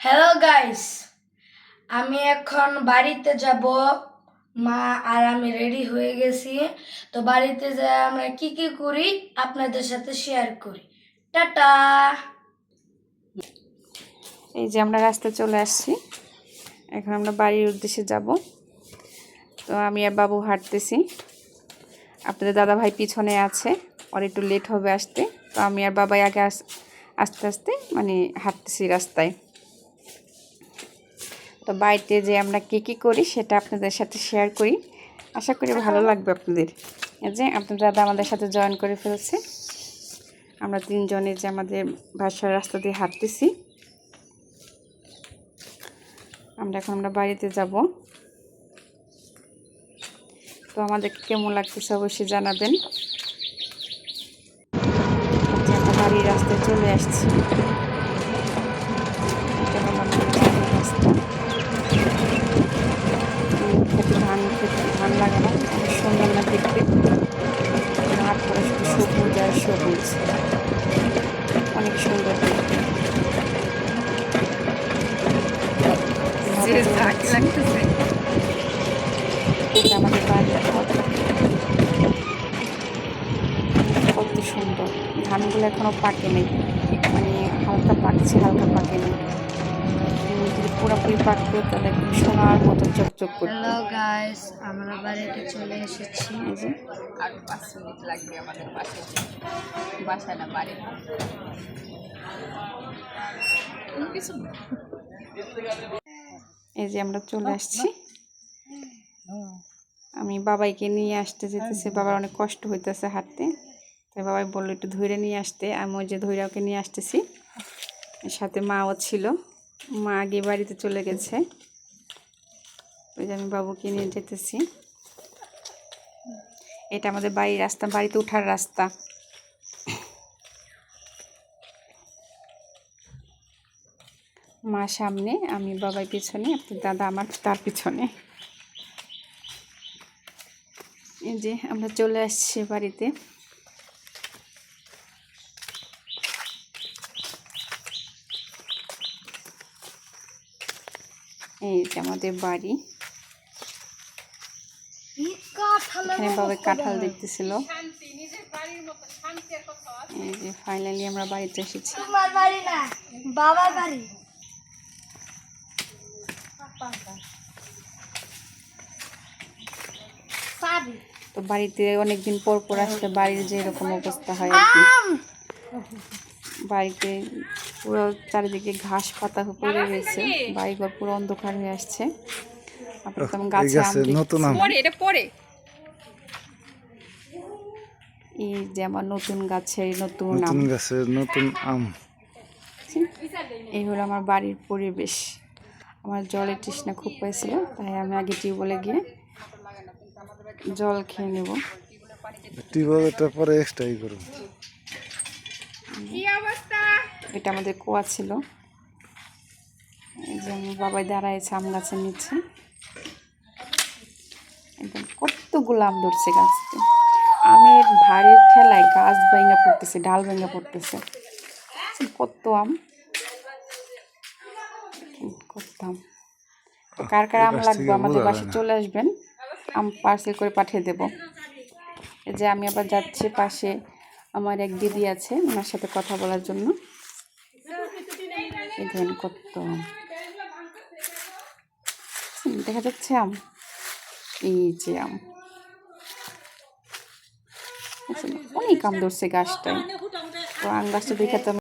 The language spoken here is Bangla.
হ্যালো গাইস আমি এখন বাড়িতে যাব। মা আর আমি রেডি হয়ে গেছি। তো বাড়িতে যা আমরা কি কি করি, আপনাদের সাথে শেয়ার করি। টাটা! এই যে আমরা রাস্তায় চলে আসছি। এখন আমরা বাড়ির উদ্দেশ্যে যাব। তো আমি আর বাবু হাঁটতেছি। আপনাদের দাদা ভাই পিছনে আছে। ওর একটু লেট হবে আসতে। তো আমি আর বাবাই আগে আস, আস্তে আস্তে মানে হাঁটতেছি রাস্তায়। তো বাড়িতে যে আমরা কী কী করি সেটা আপনাদের সাথে শেয়ার করি। আশা করি ভালো লাগবে আপনাদের। এই যে আপনার দাদা আমাদের সাথে জয়েন করে ফেলছে। আমরা তিনজনে যে আমাদের বাসার রাস্তা দিয়ে হাঁটতেছি। আমরা এখন আমরা বাড়িতে যাব। তো আমাদের কেমন লাগতেছে অবশ্যই জানাবেন। বাড়ির রাস্তায় চলে আসছি। রাস্তা। অনেক সুন্দর। আমাদের বাড়ির কত সুন্দর। ধানগুলো এখনও পাকে নেই। মানে হালকা পাকছে হালকা পাকে নেই। পুরোপুরি পাকতো তাহলে একদম সোনার মতো চকচক হ্যালো গাইস আমরা বাড়িতে চলে এসেছি। এই যে। আর পাঁচ মিনিট লাগবে আমাদের বাসায় বাসায় না বাড়ি। কিছু এই যে আমরা চলে আসছি। আমি বাবাইকে নিয়ে আসতে যেতেছি। বাবার অনেক কষ্ট হইতেছে হাঁটতে। তাই বাবাই বলল একটু ধরে নিয়ে আসতে। আমি ওই যে ধৈরা ওকে নিয়ে আসতেছি। এর সাথে মাও ছিল। মা আগে বাড়িতে চলে গেছে। ওই যে আমি বাবুকে নিয়ে যেতেছি। এটা আমাদের বাড়ির রাস্তা, বাড়িতে ওঠার রাস্তা। মা সামনে, আমি বাবার পিছনে, আপনার দাদা আমার, তার পিছনে। এই যে আমরা চলে আসছি বাড়িতে। এই যে আমাদের বাড়ি। এখানে বাবা কাঁঠাল দেখতেছিল। এই যে ফাইনালি আমরা বাড়িতে এসেছি। তোমার বাড়ি না বাবার বাড়ি। তো বাড়িতে অনেকদিন পর পর আসলে বাড়ির যে এরকম অবস্থা হয় আর কি। বাড়িতে পুরো চারিদিকে ঘাস পাতা পড়ে গেছে। বাড়িঘর পুরো অন্ধকার হয়ে আসছে। নতুন এই যে আমার নতুন গাছের নতুন আম। নতুন আম। এই হলো আমার বাড়ির পরিবেশ। আমার জলের তৃষ্ণা খুব পাইছিল তাই আমি আগে টিউবওয়েলে গিয়ে জল খেয়ে নেব। টিউবওয়েলটা পরে এক্সট্রা ই করুন। এটা আমাদের কুয়া ছিল। এই যে আমার বাবাই দাঁড়াইছে আম গাছের নিচে। একদম কতগুলো আম ধরছে গাছতে আমের ভারের ঠেলায় গাছ ভেঙে পড়তেছে ডাল ভেঙে পড়তেছে। কত আম? কত আম? তো কার কার আম লাগবে আমাদের বাসায় চলে আসবেন। আম পার্সেল করে পাঠিয়ে দেব। এই যে আমি আবার যাচ্ছি পাশে আমার এক দিদি আছে ওনার সাথে কথা বলার জন্য। এই দেখা যাচ্ছে আম। এই যে আম। আচ্ছা, অনেক আম ধরছে গাছটায়। তো আম গাছটা দেখে তো